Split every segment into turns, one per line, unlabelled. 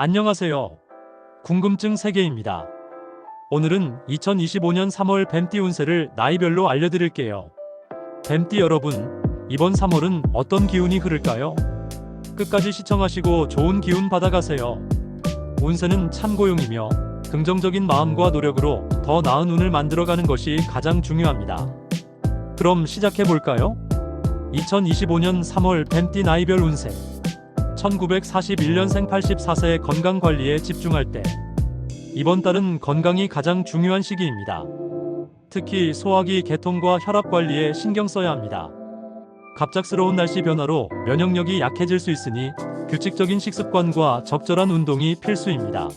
안녕하세요. 궁금증 세계입니다. 오늘은 2025년 3월 뱀띠 운세를 나이별로 알려드릴게요. 뱀띠 여러분, 이번 3월은 어떤 기운이 흐를까요? 끝까지 시청하시고 좋은 기운 받아가세요. 운세는 참고용이며 긍정적인 마음과 노력으로 더 나은 운을 만들어가는 것이 가장 중요합니다. 그럼 시작해볼까요? 2025년 3월 뱀띠 나이별 운세 1941년생 84세 건강 관리에 집중할 때 이번 달은 건강이 가장 중요한 시기입니다. 특히 소화기 개통과 혈압 관리에 신경 써야 합니다. 갑작스러운 날씨 변화로 면역력이 약해질 수 있으니 규칙적인 식습관과 적절한 운동이 필수입니다.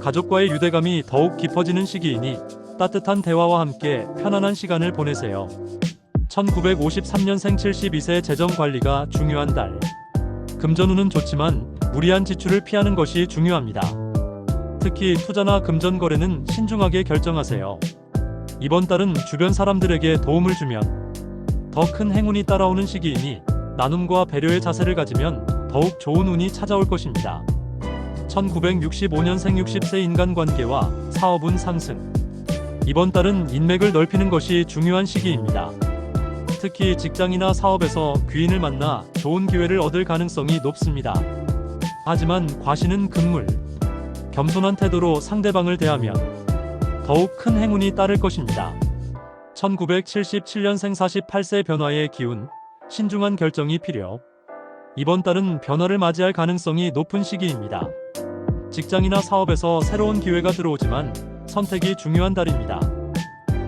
가족과의 유대감이 더욱 깊어지는 시기이니 따뜻한 대화와 함께 편안한 시간을 보내세요. 1953년생 72세 재정 관리가 중요한 달. 금전운은 좋지만 무리한 지출을 피하는 것이 중요합니다. 특히 투자나 금전 거래는 신중하게 결정하세요. 이번 달은 주변 사람들에게 도움을 주면 더 큰 행운이 따라오는 시기이니 나눔과 배려의 자세를 가지면 더욱 좋은 운이 찾아올 것입니다. 1965년생 60세 인간관계와 사업운 상승. 이번 달은 인맥을 넓히는 것이 중요한 시기입니다. 특히 직장이나 사업에서 귀인을 만나 좋은 기회를 얻을 가능성이 높습니다. 하지만 과신은 금물. 겸손한 태도로 상대방을 대하면 더욱 큰 행운이 따를 것입니다. 1977년생 48세 변화의 기운, 신중한 결정이 필요. 이번 달은 변화를 맞이할 가능성이 높은 시기입니다. 직장이나 사업에서 새로운 기회가 들어오지만 선택이 중요한 달입니다.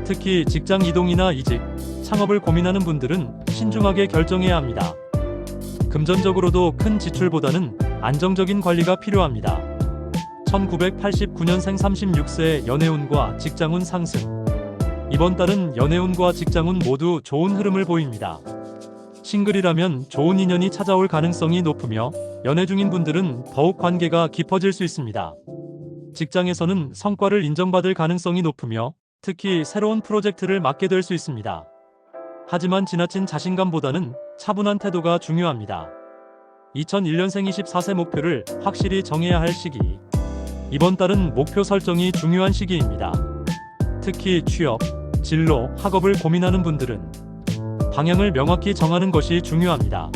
특히 직장 이동이나 이직, 창업을 고민하는 분들은 신중하게 결정해야 합니다. 금전적으로도 큰 지출보다는 안정적인 관리가 필요합니다. 1989년생 36세 연애운과 직장운 상승. 이번 달은 연애운과 직장운 모두 좋은 흐름을 보입니다. 싱글이라면 좋은 인연이 찾아올 가능성이 높으며 연애 중인 분들은 더욱 관계가 깊어질 수 있습니다. 직장에서는 성과를 인정받을 가능성이 높으며 특히 새로운 프로젝트를 맡게 될 수 있습니다. 하지만 지나친 자신감보다는 차분한 태도가 중요합니다. 2001년생 24세 목표를 확실히 정해야 할 시기. 이번 달은 목표 설정이 중요한 시기입니다. 특히 취업, 진로, 학업을 고민하는 분들은 방향을 명확히 정하는 것이 중요합니다.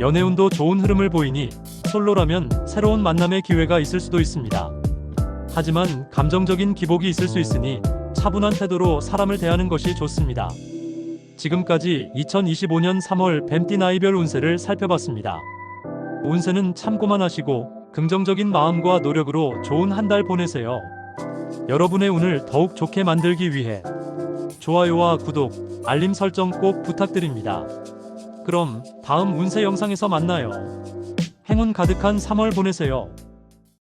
연애운도 좋은 흐름을 보이니 솔로라면 새로운 만남의 기회가 있을 수도 있습니다. 하지만 감정적인 기복이 있을 수 있으니 차분한 태도로 사람을 대하는 것이 좋습니다. 지금까지 2025년 3월 뱀띠 나이별 운세를 살펴봤습니다. 운세는 참고만 하시고 긍정적인 마음과 노력으로 좋은 한 달 보내세요. 여러분의 운을 더욱 좋게 만들기 위해 좋아요와 구독, 알림 설정 꼭 부탁드립니다. 그럼 다음 운세 영상에서 만나요. 행운 가득한 3월 보내세요.